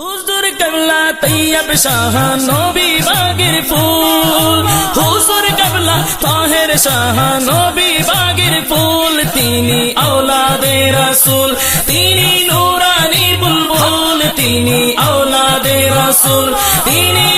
হুজুর কবলা তৈয়ব শাহ নবী বাগির ফুল। হুজুর কবলা তাহের শাহ নবী বাগির ফুল। তিনি আওলাদে রাসূল, তিনি নূরানি বুলবুল। তিনি আওলাদে রাসূল, তিনি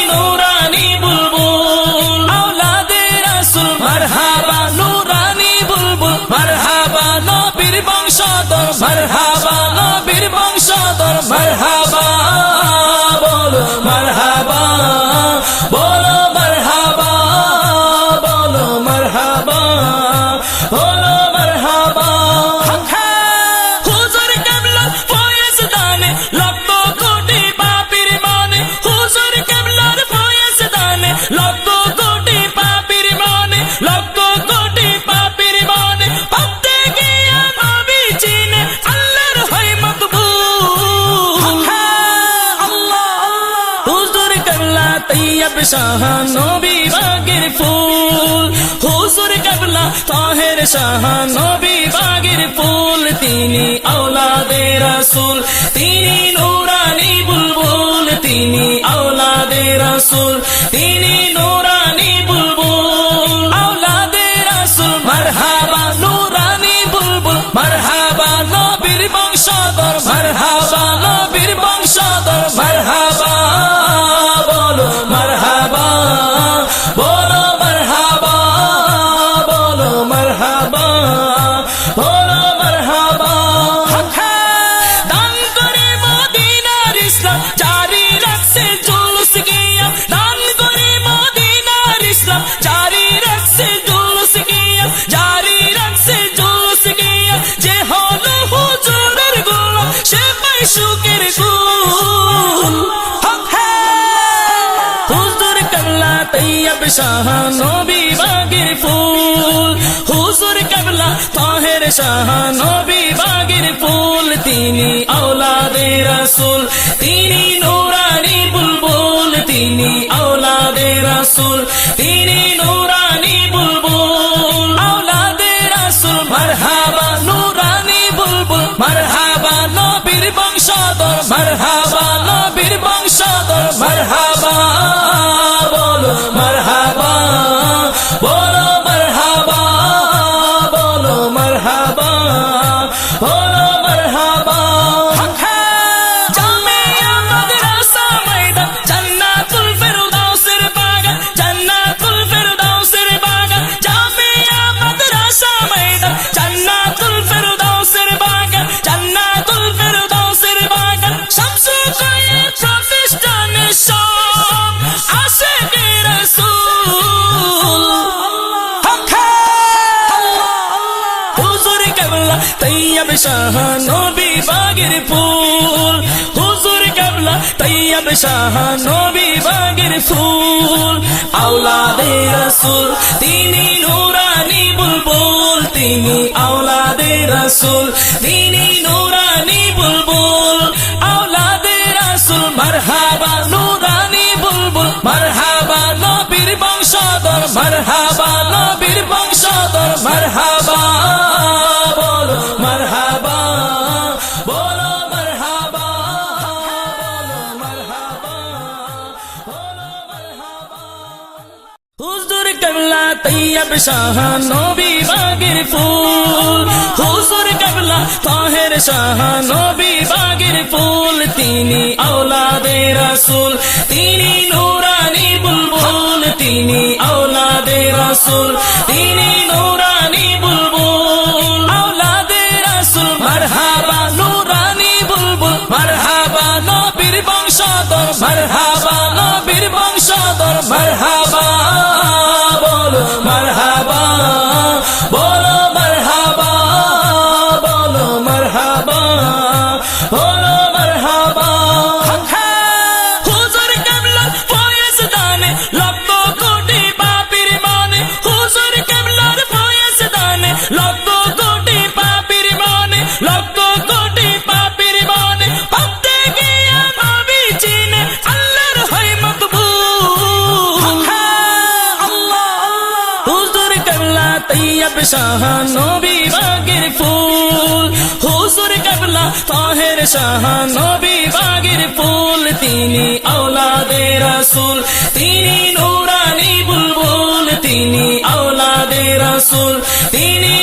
নবী বাগের ফুল। হুজুর কবলা তাহের শাহ, নবী বাগের ফুল। তিনি আওলাদে রাসূল, তিনি নূরানি বুলবুল। তিনি আওলাদে রাসূল, তিনি সুখের গুল। হুজুর কবলা তৈয়ব শাহ নবী বাগের ফুল। হুজুর তাহের শাহ নবী বাগের ফুল। তিনি আওলাদে রাসূল, তিনি নূরানি বুলবুল। তিনি তিনি তৈয়ব শাহ নবী বাগের ফুল। হুজুর কেবলা তৈয়ব শাহ বাগের ফুল। আওলাদে রাসূল, তিনি নূরানি বুলবুল। তিনি আওলাদে রাসূল, তিনি নূরানি বুলবুল। আওলাদে রাসূল, মারহাবা, নূরানি বুলবুল। মারহাবা, নবীর বংশধর, মারহাবা, নবীর বংশধর, মারহাবা। তৈয়ব শাহ নবী বাগির ফুল। হুজুর কবলা তাহের শাহ নবী বাগির ফুল। তিনি আওলাদে রাসূল, তিনি নূরানি বুলবুল। তিনি আওলাদে রাসূল, তিনি নূরানি বুলবুল। My. শাহ নবী বাগের ফুল। হুজুর কাবলা তাহের শাহ নবী বাগের ফুল। তিনি তিনি নূরানি বুলবুল। তিনি তিনি